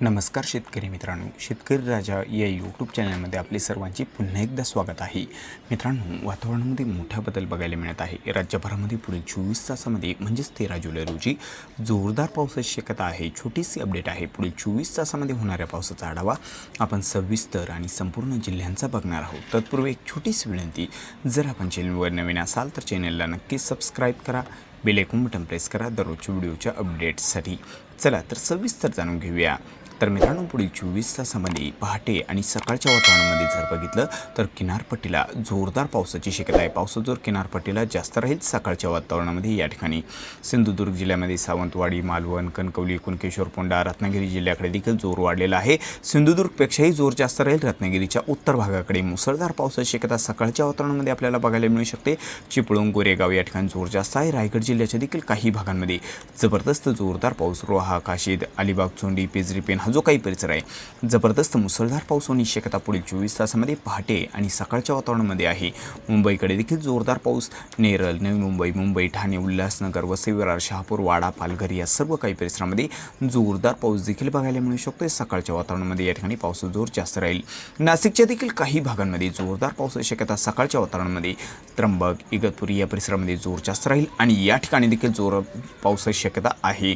नमस्कार शेतकरी मित्रांनो. शेतकरी राजा या यूट्यूब चॅनलमध्ये आपले सर्वांचे पुन्हा एकदा स्वागत आहे. मित्रांनो वातावरणामध्ये मोठा बदल बघायला मिळत आहे. राज्यभरामध्ये पुढील चोवीस तासामध्ये म्हणजेच तेरा जुलै रोजी जोरदार पावसाची शक्यता आहे. छोटीशी अपडेट आहे. पुढील चोवीस तासामध्ये होणाऱ्या पावसाचा आढावा आपण सविस्तर आणि संपूर्ण जिल्ह्यांचा बघणार आहोत. तत्पूर्वी एक छोटीशी विनंती जर आपण चॅनलवर नवीन असाल तर चॅनलला नक्कीच सबस्क्राईब करा. बेल ऐकून बटन प्रेस करा. दररोजच्या व्हिडिओच्या अपडेट्ससाठी चला तर सविस्तर जाणून घेऊया. तर मित्रांनो पुढील चोवीस तासामध्ये पहाटे आणि सकाळच्या वातावरणामध्ये जर बघितलं तर किनारपट्टीला जोरदार पावसाची शक्यता आहे. पावसाचा जोर किनारपट्टीला जास्त राहील सकाळच्या वातावरणामध्ये. या ठिकाणी सिंधुदुर्ग जिल्ह्यामध्ये सावंतवाडी मालवण कणकवली कुणकेश्वर पोंडा रत्नागिरी जिल्ह्याकडे देखील जोर वाढलेला आहे. सिंधुदुर्गपेक्षाही जोर जास्त राहील. रत्नागिरीच्या उत्तर भागाकडे मुसळधार पावसाची शक्यता सकाळच्या वातावरणामध्ये आपल्याला बघायला मिळू शकते. चिपळूण गोरेगाव या ठिकाणी जोर जास्त आहे. रायगड जिल्ह्याच्या देखील काही भागांमध्ये जबरदस्त जोरदार पाऊस रोहा काशीद अलिबाग चोंडी पेजरी पेन हा जो काही परिसर आहे जबरदस्त मुसळधार पाऊस होण्याची शक्यता पुढील चोवीस तासामध्ये पहाटे आणि सकाळच्या वातावरणामध्ये आहे. मुंबईकडे देखील जोरदार पाऊस नेरळ नवी मुंबई मुंबई ठाणे उल्हासनगर वसई विरार शहापूर वाडा पालघर या सर्व काही परिसरामध्ये जोरदार पाऊस देखील बघायला मिळू शकतो सकाळच्या वातावरणामध्ये या ठिकाणी पावसाचा जोर जास्त राहील. नाशिकच्या देखील काही भागांमध्ये जोरदार पावसाची शक्यता सकाळच्या वातावरणामध्ये त्र्यंबक इगतपुरी या परिसरामध्ये जोर जास्त राहील आणि या ठिकाणी देखील जोर पावसाची शक्यता आहे.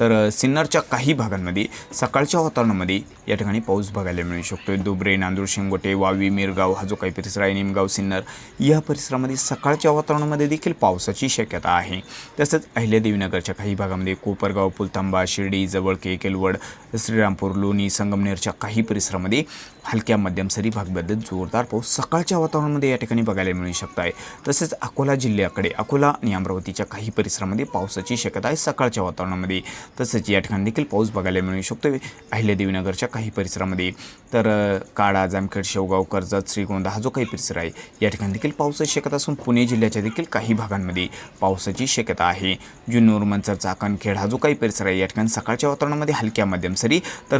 तर सिन्नरच्या काही भागांमध्ये सकाळच्या वातावरणामध्ये या ठिकाणी पाऊस बघायला मिळू शकतो दुबरे नांदूर शिंगोटे वावी मिरगाव हा जो काही परिसर आहे निमगाव सिन्नर या परिसरामध्ये सकाळच्या वातावरणामध्ये देखील पावसाची शक्यता आहे. तसंच अहिल्यादेवीनगरच्या काही भागामध्ये कोपरगाव पुलतांबा शिर्डी जवळके केलवड श्रीरामपूर लोणी संगमनेरच्या काही परिसरामध्ये हलक्या मध्यम सरी भागबद्दल जोरदार पाऊस सकाळच्या वातावरणामध्ये या ठिकाणी बघायला मिळू शकत आहे तसेच अकोला जिल्ह्याकडे अकोला आणि अमरावतीच्या काही परिसरामध्ये पावसाची शक्यता आहे सकाळच्या वातावरणामध्ये. तसंच या ठिकाणी देखील पाऊस बघायला मिळू शकतो. अहिल्यादेवीनगरच्या काही परिसरामध्ये. तर काळा जामखेड शेवगाव कर्जत श्रीगोंदा हा जो काही परिसर आहे या ठिकाणी देखील पावसाची शक्यता असून पुणे जिल्ह्याच्या देखील काही भागांमध्ये पावसाची शक्यता आहे. जुन्नूर मंचर चाकणखेड हा जो काही परिसर आहे या ठिकाणी सकाळच्या वातावरणामध्ये हलक्या मध्यम सरी तर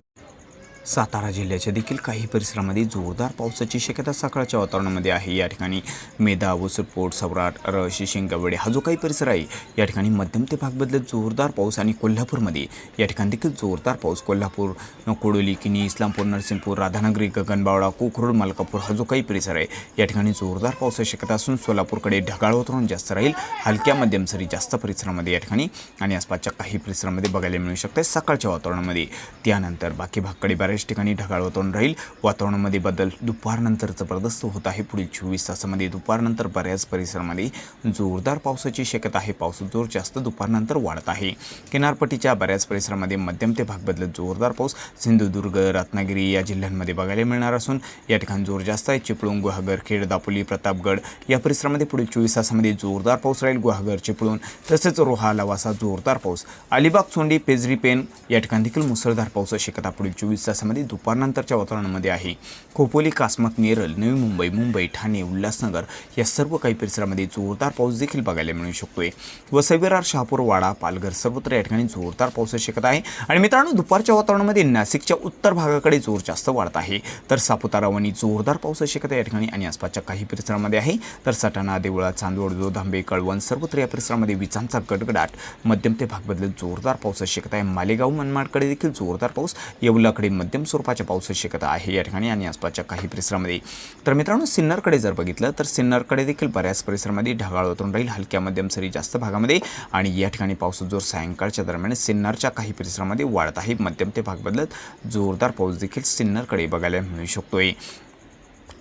सातारा जिल्ह्याच्या देखील काही परिसरामध्ये जोरदार पावसाची शक्यता सकाळच्या वातावरणामध्ये आहे. या ठिकाणी मेधा वसुरपोट सवराट रशी शिंगवडे हा जो काही परिसर आहे या ठिकाणी मध्यम ते भाग बदलत जोरदार पाऊस आणि कोल्हापूरमध्ये या ठिकाणी देखील जोरदार पाऊस. कोल्हापूर कोडोली किनी इस्लामपूर नरसिंहपूर राधानगरी गगनबावडा कोकरूड मलकापूर हा जो काही परिसर आहे या ठिकाणी जोरदार पावसाची शक्यता असून सोलापूरकडे ढगाळ वातावरण जास्त राहील. हलक्या मध्यम सरी जास्त परिसरामध्ये या ठिकाणी आणि आसपासच्या काही परिसरामध्ये बघायला मिळू शकते सकाळच्या वातावरणामध्ये. त्यानंतर बाकी भागकडे बऱ्याच ठिकाणी ढगाळ वातावरण राहील. वातावरणामध्ये बदल दुपारनंतर जबरदस्त होत आहे. पुढील चोवीस तासामध्ये दुपारनंतर बऱ्याच परिसरामध्ये जोरदार पावसाची शक्यता आहे. पावसाचा जोर जास्त दुपारनंतर वाढत आहे. किनारपट्टीच्या बऱ्याच परिसरामध्ये मध्यम ते भाग बदलत जोरदार पाऊस सिंधुदुर्ग रत्नागिरी या जिल्ह्यांमध्ये बघायला मिळणार असून या ठिकाणी जोर जास्त आहे. चिपळूण गुहागर खेड दापोली प्रतापगड या परिसरामध्ये पुढील चोवीस तासामध्ये जोरदार पाऊस राहील. गुहागर चिपळूण तसेच रोहा लवासा जोरदार पाऊस. अलिबाग सोंडी पेजरी पेन या ठिकाणी देखील मुसळधार पावसाची शक्यता पुढील चोवीस तास तासामध्ये दुपारनंतरच्या वातावरणामध्ये आहे. खोपोली कासमत नेरल नवी मुंबई मुंबई ठाणे उल्हासनगर या सर्व काही परिसरामध्ये जोरदार पाऊस देखील बघायला मिळू शकतोय. वसईविरार शहापूर वाडा पालघर सर्वत्र या ठिकाणी जोरदार पावसाची शक्यता आहे. आणि मित्रांनो दुपारच्या वातावरणामध्ये नाशिकच्या उत्तर भागाकडे जोर जास्त वाढत आहे. तर सापुतारा वणी जोरदार पावसाची शक्यता या ठिकाणी आणि आसपासच्या काही परिसरामध्ये आहे. तर सटाणा देवळा चांदवड जोधांबे कळवण सर्वत्र या परिसरामध्ये विजांचा गडगडाट. मध्यम ते भाग बदलत जोरदार पावसाची शक्यता आहे. मालेगाव मनमाडकडे देखील जोरदार पाऊस. येवलाकडे मध्यम मध्यम स्वरूपाच्या पावसाची शक्यता आहे या ठिकाणी आणि आसपासच्या काही परिसरामध्ये. तर मित्रांनो सिन्नरकडे जर बघितलं तर सिन्नरकडे देखील बऱ्याच परिसरामध्ये ढगाळ वातावरण राहील हलक्या मध्यम सरी जास्त भागामध्ये आणि या ठिकाणी पाऊस जोर सायंकाळच्या दरम्यान सिन्नरच्या काही परिसरामध्ये वाढत आहे. मध्यम ते भाग बदलत जोरदार पाऊस देखील सिन्नरकडे बघायला मिळू शकतोय.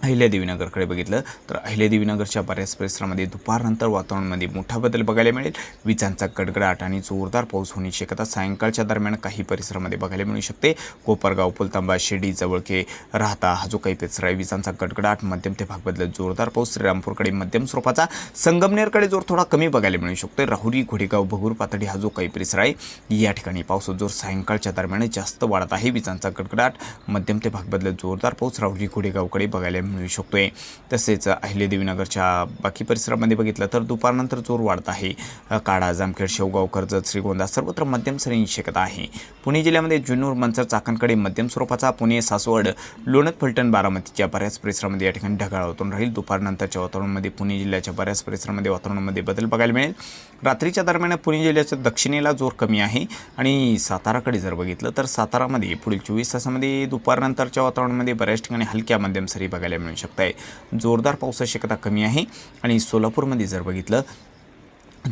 अहिल्यादेवीनगरकडे बघितलं तर अहिल्यादेवीनगरच्या बऱ्याच परिसरामध्ये दुपारनंतर वातावरणामध्ये मोठा बदल बघायला मिळेल. विजांचा गडगडाट आणि जोरदार पाऊस होण्याची शक्यता सायंकाळच्या दरम्यान काही परिसरामध्ये बघायला मिळू शकते. कोपरगाव पुलतांबा शिर्डी जवळके राहता हा जो काही परिसर आहे विजांचा गडगडाट मध्यम ते भाग बदलत जोरदार पाऊस श्रीरामपूरकडे मध्यम स्वरूपाचा संगमनेरकडे जोर थोडा कमी बघायला मिळू शकतो राहुरी घोडेगाव भगूर पातळी हा जो काही परिसर आहे या ठिकाणी पावसाचा जोर सायंकाळच्या दरम्यान जास्त वाढत आहे. विजांचा गडगडाट मध्यम ते भाग बदलत जोरदार पाऊस राहुरी घोडेगावकडे बघायला मिळू शकतो आहे तसेच अहिल्यादेवीनगरच्या बाकी परिसरामध्ये बघितलं तर दुपारनंतर जोर वाढत आहे. काडा जामखेड शेवगाव कर्जत श्रीगोंदा सर्वत्र मध्यम सरींची शक्यता आहे. पुणे जिल्ह्यामध्ये जुन्नूर मंचर चाकणकडे मध्यम स्वरूपाचा पुणे सासवड लोणत फलटण बारामतीच्या बऱ्याच परिसरामध्ये या ठिकाणी ढगाळ वातावरण राहील. दुपारनंतरच्या वातावरणामध्ये पुणे जिल्ह्याच्या बऱ्याच परिसरामध्ये वातावरणामध्ये बदल बघायला मिळेल. रात्रीच्या दरम्यान पुणे जिल्ह्याच्या दक्षिणेला जोर कमी आहे आणि साताराकडे जर बघितलं तर सातारामध्ये पुढील चोवीस तासामध्ये दुपारनंतरच्या वातावरणामध्ये बऱ्याच ठिकाणी हलक्या मध्यम सरी बघायला मिळू शकत आहे जोरदार पावसाची शक्यता कमी आहे. आणि सोलापूरमध्ये जर बघितलं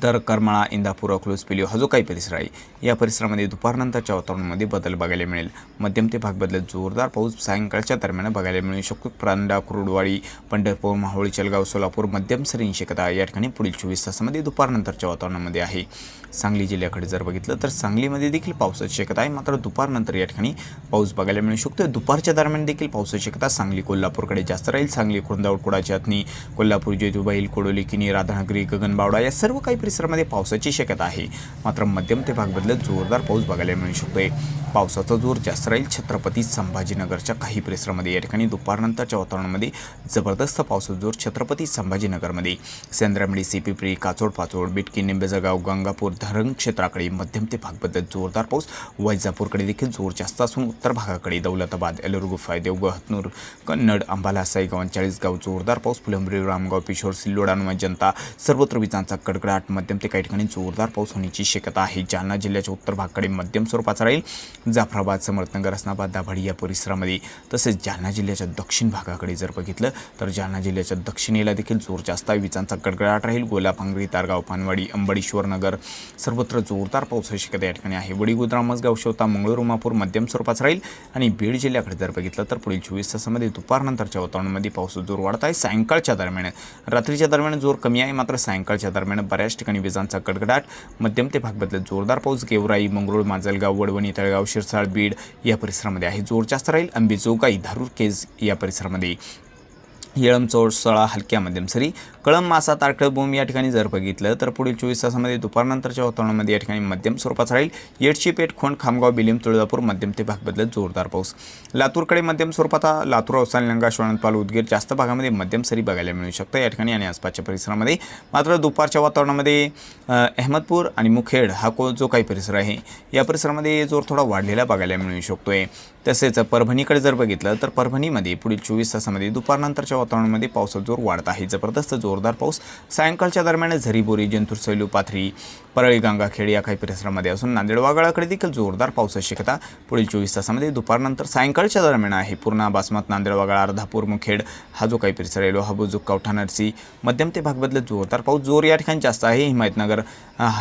तर करमाळा इंदापूर अकलूज पिलिओ हा जो काही परिसर आहे. या परिसरामध्ये दुपारनंतरच्या वातावरणामध्ये बदल बघायला मिळेल. मध्यम ते भाग बदलत जोरदार पाऊस सायंकाळच्या दरम्यान बघायला मिळू शकतो. प्रांडा कुरुडवाडी पंढरपूर माहोळी चलगाव सोलापूर मध्यम सरींची शक्यता या ठिकाणी पुढील चोवीस तासामध्ये दुपारनंतरच्या वातावरणामध्ये आहे. सांगली जिल्ह्याकडे जर बघितलं तर सांगलीमध्ये देखील पावसाची शक्यता आहे. मात्र दुपारनंतर या ठिकाणी पाऊस बघायला मिळू शकतो. दुपारच्या दरम्यान देखील पावसाची शक्यता सांगली कोल्हापूरकडे जास्त राहील. सांगली खुर्दावड कुडाची अथनी कोल्हापूर जेजुबाईल कोडोली किनी राधानगरी गगनबावडा या सर्व काही परिसरामध्ये पावसाची शक्यता आहे. मात्र मध्यम ते भाग बदलत जोरदार पाऊस बघायला मिळू शकतोय. पावसाचा जोर जास्त राहील. छत्रपती संभाजीनगरच्या काही परिसरामध्ये. या ठिकाणी दुपारनंतरच्या वातावरणामध्ये जबरदस्त पावसाचा जोर छत्रपती संभाजीनगरमध्ये. सेंद्रामडी सीपीपी काचोड पाचोड बिटकी निंबेजगाव गंगापूर धरण क्षेत्राकडे मध्यम ते भाग बदलत जोरदार पाऊस. वैजापूरकडे देखील जोर जास्त असून उत्तर भागाकडे दौलताबाद एलुरगुफाय देवगड हतनूर कन्नड अंबाला साईगाव चाळीसगाव जोरदार पाऊस. फुलंब्री रामगाव पिशोर सिल्लोड जनता सर्वत्र विजांचा कडकडाट मध्यम ते काही ठिकाणी जोरदार पाऊस होण्याची शक्यता आहे. जालना जिल्ह्याच्या उत्तर भागाकडे मध्यम स्वरूपाचा राहील. जाफराबाद समर्थनगर असनाबाद दाभाडी या परिसरामध्ये तसेच जालना जिल्ह्याच्या दक्षिण भागाकडे जर बघितलं तर जालना जिल्ह्याच्या दक्षिणेला देखील जोर जास्त आहे. विजांचा गडगडाट राहील. गोलापांगरी तारगाव पानवाडी अंबडेश्वर नगर सर्वत्र जोरदार पावसाची शक्यता या ठिकाणी आहे. वडीगुद मसगाव शेवता मंगळूर उमापूर मध्यम स्वरूपाचा राहील. आणि बीड जिल्ह्याकडे जर बघितलं तर पुढील चोवीस तासामध्ये दुपारनंतरच्या वातावरणामध्ये पाऊस जोर वाढत आहे. सायंकाळच्या दरम्यान रात्रीच्या दरम्यान जोर कमी आहे. मात्र सायंकाळच्या दरम्यान बऱ्याच ठिकाणी विजांचा कडकडाट. मध्यम ते भाग बदलत जोरदार पाऊस गेवराई मंगरुळ माजलगाव वडवणी तळगाव शिरसाळ बीड या परिसरामध्ये आहे. जोर जास्त राहील अंबेजोगाई धारूर केज या परिसरामध्ये. येळम चोळसळा हलक्या मध्यम सरी कळम मासा तारकळबूम या ठिकाणी जर बघितलं तर पुढील चोवीस तासामध्ये दुपारनंतरच्या वातावरणामध्ये या ठिकाणी मध्यम स्वरूपाचा राहील. येडशी पेठ खोंड खामगाव बिलिम तुळजापूर मध्यम ते भाग बदलत जोरदार पाऊस. लातूरकडे मध्यम स्वरूपाचा लातूर अवसान लंगा श्वणपाल उदगीर जास्त भागामध्ये मध्यम सरी बघायला मिळू शकतं या ठिकाणी आणि आसपासच्या परिसरामध्ये मात्र दुपारच्या वातावरणामध्ये अहमदपूर आणि मुखेड हा को जो काही परिसर आहे या परिसरामध्ये जोर थोडा वाढलेला बघायला मिळू शकतोय. तसेच परभणीकडे जर बघितलं तर परभणीमध्ये पुढील चोवीस तासामध्ये दुपारनंतरच्या वातावरणामध्ये पावसाचा जोर वाढत आहे. जबरदस्त जोरदार पाऊस सायंकाळच्या दरम्यान झरीबोरी जंतूर सैलू पाथरी परळी गंगाखेड या काही परिसरामध्ये असून नांदेड वागळाकडे देखील जोरदार पावसाची शक्यता पुढील चोवीस तासामध्ये दुपारनंतर सायंकाळच्या दरम्यान आहे. पूर्णा बासमत नांदेड वागळा अर्धापूर मुखेड हा जो काही परिसर आहे लोहा कवठा नरसी मध्यम ते भाग बदलत जोरदार पाऊस. जोर या ठिकाणी जास्त आहे. हिमायतनगर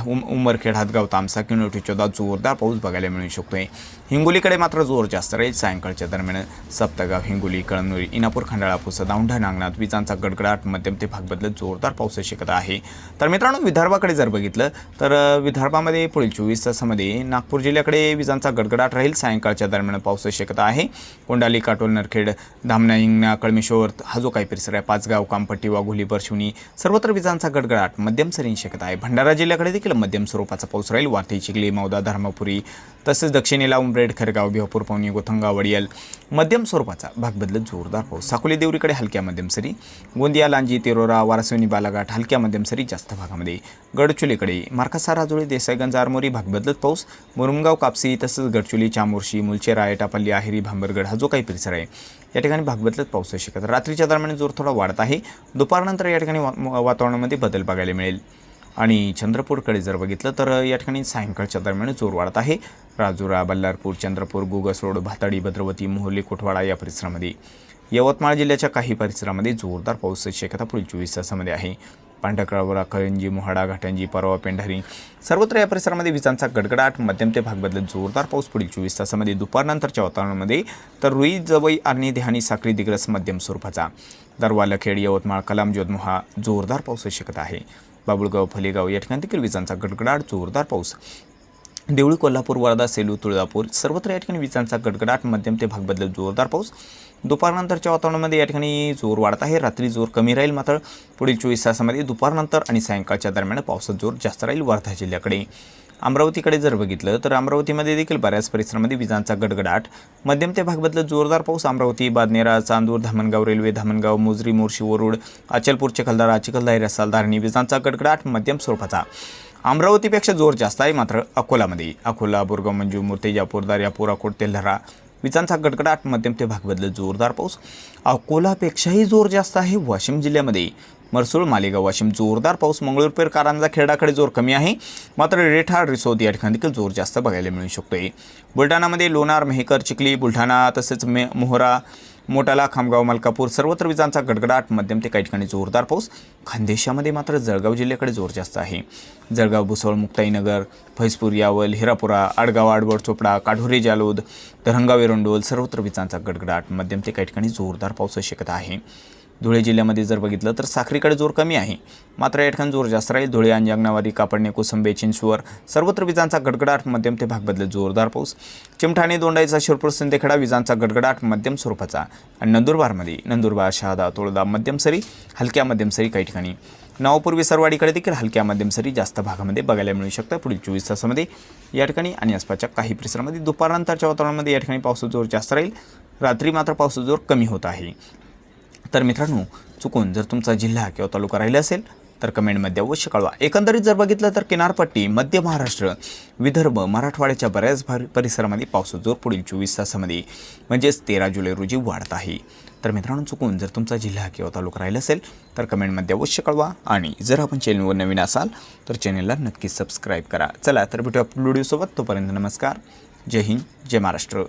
उम उमरखेड हातगाव तामसा किनोटी चौदा जोरदार पाऊस बघायला मिळू शकतो आहे हिंगोलीकडे मात्र जोर जास्त राहील. सायंकाळच्या दरम्यान सप्तगाव हिंगोली कळमनुरी इनापूर खंडाळा पुसद औंढा नांगणात विजांचा गडगडाट मध्यम ते भाग बदलत जोरदार पावसाची शक्यता आहे. तर मित्रांनो विदर्भाकडे जर बघितलं तर विदर्भामध्ये पुढील चोवीस तासामध्ये नागपूर जिल्ह्याकडे विजांचा गडगडाट राहील. सायंकाळच्या दरम्यान पावसाची शक्यता आहे. कोंडाली काटोल नरखेड धामणा हिंगणा कळमेश्वर हा जो काही परिसर आहे पाचगाव कामपट्टी वाघोली परशिवनी सर्वत्र विजांचा गडगडाट मध्यम सरींची शक्यता आहे. भंडारा जिल्ह्याकडे देखील मध्यम स्वरूपाचा पाऊस राहील. वार्थी चिखली मौदा धर्मपुरी तसेच दक्षिणेला उमरेड खरगाव भिवापूर पवनी गोथंगा वडियल मध्यम स्वरूपाचा भाग बदलत जोरदार पाऊस. साकोली देवरीकडे हलक्या मध्यम सरी गोंदिया लांजी तिरोरा वारसवनी बालाघाट हलक्या मध्यम सरी जास्त भागामध्ये. गडचुलीकडे मार्कासा राजुळे देसाईगंज आरमोरी भाग बदलत पाऊस. मुरुमगाव कापसी तसंच गडचुली चामोर्शी मुलचेरा एटापल्ली आहिरी भांबरगड हा जो काही परिसर आहे या ठिकाणी भाग बदलत पावसाची शक्यता रात्रीच्या दरम्यान जोर थोडा वाढत आहे. दुपारनंतर या ठिकाणी वा- वातावरणामध्ये बदल बघायला मिळेल. आणि चंद्रपूरकडे जर बघितलं तर या ठिकाणी सायंकाळच्या दरम्यान जोर वाढत आहे. राजुरा बल्लारपूर चंद्रपूर गुगस रोड भाताडी भद्रवती मोहली कोठवाडा या परिसरामध्ये. यवतमाळ जिल्ह्याच्या काही परिसरामध्ये जोरदार पावसाची शक्यता पुढील चोवीस तासामध्ये आहे. पांढरकळावरा करंजी मोहाडा घाटंजी परवा पेंढारी सर्वत्र या परिसरामध्ये विजांचा गडगडाट. मध्यम ते भाग बदलत जोरदार पाऊस पुढील चोवीस तासामध्ये. दुपारनंतरच्या वातावरणामध्ये तर रुई जवई आणि देहानी साखळी दिग्रस मध्यम स्वरूपाचा. दरवा लखेड यवतमाळ कलाम जोधमोहा जोरदार पावसाची शक्यता आहे. बाबुळगाव फलेगाव या ठिकाणी देखील विजांचा गडगडाट जोरदार पाऊस. देवळी कोल्हापूर वर्धा सेलू तुळजापूर सर्वत्र या ठिकाणी विजांचा गडगडाट मध्यम ते भाग बदलत जोरदार पाऊस. दुपारनंतरच्या वातावरणामध्ये या ठिकाणी जोर वाढत आहे. रात्री जोर कमी राहील मात्र पुढील चोवीस तासामध्ये दुपारनंतर आणि सायंकाळच्या दरम्यान पावसाचा जोर जास्त राहील वर्धा जिल्ह्याकडे. अमरावतीकडे जर बघितलं तर अमरावतीमध्ये देखील बऱ्याच परिसरामध्ये विजांचा गडगडाट. मध्यम ते भागबदलत जोरदार पाऊस अमरावती बादनेरा चांदूर धामणगाव रेल्वे धामणगाव मुजरी मोर्शी वरुड अचलपूर चिखलदारा चिखलदारी रसालधारणी विजांचा गडगडाट मध्यम स्वरूपाचा. अमरावतीपेक्षा जोर जास्त आहे मात्र अकोलामध्ये. अकोला बोरगाव मंजू मूर्तिजापूर दर्यापूर अकोट तेल्हरा विजांचा गडगडाट मध्यम ते भागबदलत जोरदार पाऊस. अकोलापेक्षाही जोर जास्त आहे वाशिम जिल्ह्यामध्ये. मरसूळ मालेगाव वाशिम जोरदार पाऊस मंगळूरपेर कारंजा खेरडाकडे जोर कमी आहे. मात्र रेठा रिसोद या ठिकाणी देखील जोर जास्त बघायला मिळू शकतोय. बुलढाणामध्ये लोणार मेहकर चिखली बुलढाणा तसेच मे मोहरा मोटाला खामगाव मलकापूर सर्वत्र विजांचा गडगडाट. मध्यम ते काही ठिकाणी जोरदार पाऊस. खानदेशामध्ये मात्र जळगाव जिल्ह्याकडे जोर जास्त आहे. जळगाव भुसवळ मुक्ताईनगर फैजपूर यावल हिरापुरा आडगाव आडवड चोपडा काढोरी जालोद धरणगाव एरंडोल सर्वत्र विजांचा गडगडाट. मध्यम ते काही ठिकाणी जोरदार पाऊस शक्यता आहे. धुळे जिल्ह्यामध्ये जर बघितलं तर साखरीकडे जोर कमी आहे. मात्र या ठिकाणी जोर जास्त राहील. धुळे अंजंगनावादी कापडणे कोसंबे चिंचवर सर्वत्र विजांचा गडगडाट. मध्यम ते भाग बदलत जोरदार पाऊस. चिमठाणे दोंडाईचा शिरपूर सिंदेखेडा विजांचा गडगडाट. मध्यम स्वरूपाचा. आणि नंदुरबारमध्ये नंदुरबार शहादा तोळदा मध्यम सरी हलक्या मध्यम सरी काही ठिकाणी. नावपूर्वी सरवाडीकडे देखील हलक्या मध्यम सरी जास्त भागामध्ये बघायला मिळू शकतं. पुढील चोवीस तासामध्ये या ठिकाणी आणि आसपासच्या काही परिसरामध्ये दुपारनंतरच्या वातावरणामध्ये या ठिकाणी पावसाचा जोर जास्त राहील. रात्री मात्र पावसाचा जोर कमी होत आहे. तर मित्रांनो चुकून जर तुमचा जिल्हा किंवा तालुका राहिला असेल तर कमेंटमध्ये अवश्य कळवा. एकंदरीत जर बघितलं तर किनारपट्टी मध्य महाराष्ट्र विदर्भ मराठवाड्याच्या बऱ्याच भार परिसरामध्ये पावसाचा जोर पुढील चोवीस तासामध्ये म्हणजेच तेरा जुलै रोजी वाढत आहे. तर मित्रांनो चुकून जर तुमचा जिल्हा किंवा तालुका राहिला असेल तर कमेंटमध्ये अवश्य कळवा. आणि जर आपण चॅनलवर नवीन असाल तर चॅनलला नक्की सबस्क्राईब करा. चला तर भेटूया व्हिडिओसोबत तोपर्यंत नमस्कार. जय हिंद जय महाराष्ट्र.